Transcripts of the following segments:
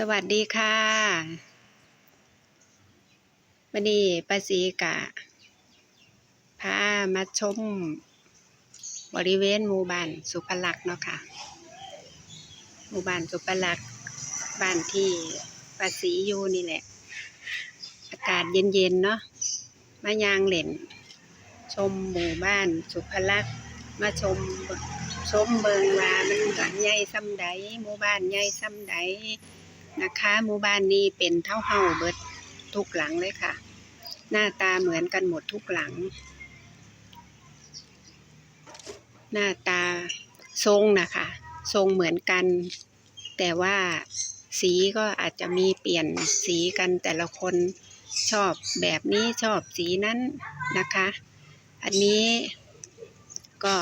สวัสดีค่ะ วันนี้ปาสีกะ พามาชม บริเวณหมู่บ้านสุภลักษณ์เนาะค่ะ หมู่บ้านสุภลักษณ์บ้านที่ปาสีอยู่นี่แหละ อากาศเย็นๆเนาะ มายางเหล่น ชมหมู่บ้านสุภลักษณ์มาชมชมเบิงว่ามันก็ใหญ่ซ้ำใดหมู่บ้านใหญ่ซ้ำใด นะคะหมู่บ้านนี้เป็นเท่าเฮาเบิดทุกหลังเลยค่ะ หน้าตาเหมือนกันหมดทุกหลัง หน้าตาทรงนะคะ ทรงเหมือนกัน แต่ว่าสีก็อาจจะมีเปลี่ยนสีกันแต่ละคนชอบแบบนี้ชอบสีนั้นนะคะ อันนี้ก็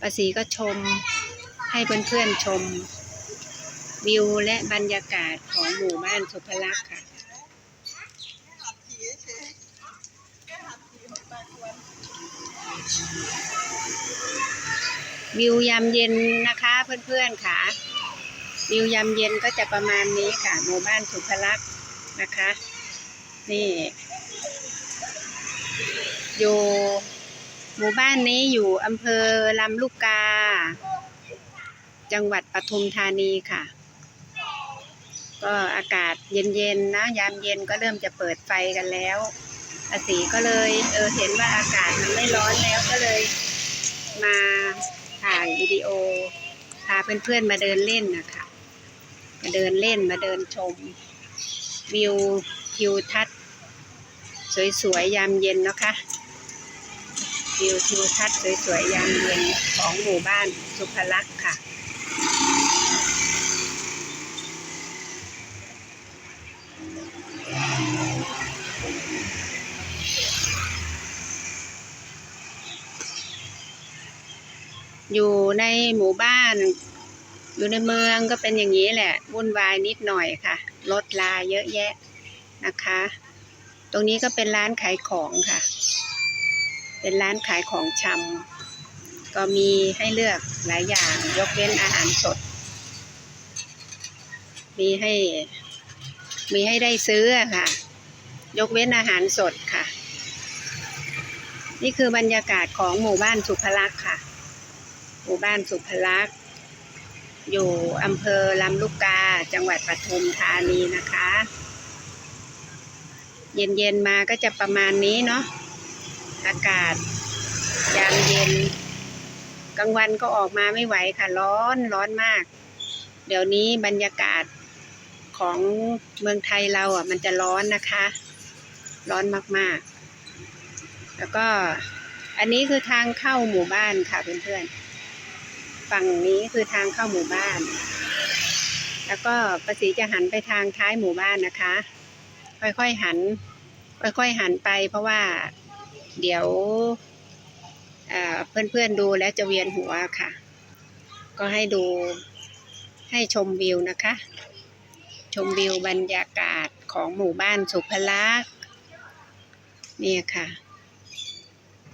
ป้าสีก็ชมให้เพื่อนๆชม วิวและบรรยากาศของหมู่บ้านสุภลักษณ์ค่ะ วิวยามเย็นนะคะเพื่อนๆค่ะ วิวยามเย็นก็จะประมาณนี้ค่ะ หมู่บ้านสุภลักษณ์นะคะ นี่อยู่หมู่บ้านนี้อยู่อำเภอลำลูกกา จังหวัดปทุมธานีค่ะ ก็อากาศเย็นๆนะ ยามเย็นก็เริ่มจะเปิดไฟกันแล้วอาสีก็เลยเออเห็นว่าอากาศมันไม่ร้อนแล้วก็เลย มาถ่ายวิดีโอพาเพื่อนๆมาเดินเล่นนะคะมาเดินเล่นมาเดินชม วิวทิวทัศน์สวยๆยามเย็นนะคะวิวทิวทัศน์สวยๆยามเย็นของหมู่บ้านสุภลักษณ์ค่ะ อยู่ในหมู่บ้าน อยู่ในเมืองก็เป็นอย่างนี้แหละ วุ่นวายนิดหน่อยค่ะ รถลาเยอะแยะนะคะ ตรงนี้ก็เป็นร้านขายของค่ะ เป็นร้านขายของชำก็มีให้เลือกหลายอย่างยกเว้นอาหารสด มีให้ มีให้ได้ซื้อค่ะ ยกเว้นอาหารสดค่ะ นี่คือบรรยากาศของหมู่บ้านสุภลักษ์ค่ะ หมู่บ้านสุภลักษ์อยู่อำเภอลำลูกกา จังหวัดปทุมธานีนะคะ เย็นๆมาก็จะประมาณนี้เนาะอากาศยามเย็นกลางวันก็ออกมาไม่ไหวค่ะ ร้อนร้อนมาก เดี๋ยวนี้บรรยากาศ ของเมืองไทยเราอะ มันจะร้อนนะคะ ร้อนมากๆ แล้วก็อันนี้คือทางเข้าหมู่บ้านค่ะเพื่อนๆ ฝั่งนี้คือทางเข้าหมู่บ้าน แล้วก็ประสีจะหันไปทางท้ายหมู่บ้านนะคะ ค่อยๆหัน ค่อยๆหันไป เพราะว่าเดี๋ยวเพื่อนๆดูแล้วจะเวียนหัวค่ะ ก็ให้ดูให้ชมวิวนะคะ ชมวิวบรรยากาศของหมู่บ้านสุภลักษณ์นี่ค่ะ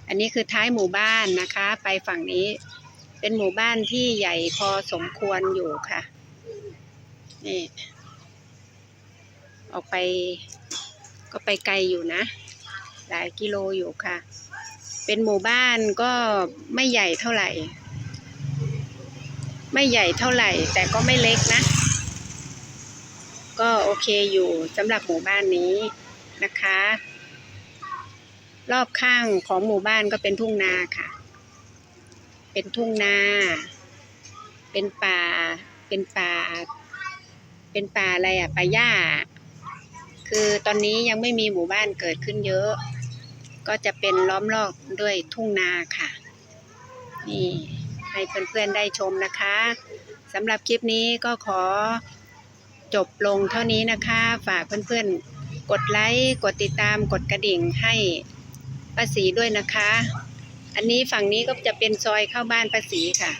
อันนี้คือท้ายหมู่บ้านนะคะ ไปฝั่งนี้เป็นหมู่บ้านที่ใหญ่พอสมควรอยู่ค่ะ นี่ ออกไปก็ไปไกลอยู่นะ หลายกิโลอยู่ค่ะ เป็นหมู่บ้านก็ไม่ใหญ่เท่าไหร่ ไม่ใหญ่เท่าไหร่ แต่ก็ไม่เล็กนะ ก็โอเคอยู่สำหรับหมู่บ้านนี้นะคะ รอบข้างของหมู่บ้านก็เป็นทุ่งนาค่ะ เป็นทุ่งนา เป็นป่า เป็นป่า เป็นป่าอะไรอะป่าหญ้า คือตอนนี้ยังไม่มีหมู่บ้านเกิดขึ้นเยอะ ก็จะเป็นล้อมรอบด้วยทุ่งนาค่ะ นี่ให้เพื่อนๆได้ชมนะคะสำหรับคลิปนี้ก็ขอ จบลงเท่านี้นะคะ ฝากเพื่อนๆ กดไลค์ กดติดตาม กดกระดิ่งให้ป้าสีด้วยนะคะ อันนี้ฝั่งนี้ก็จะเป็นซอยเข้าบ้านป้าสีค่ะ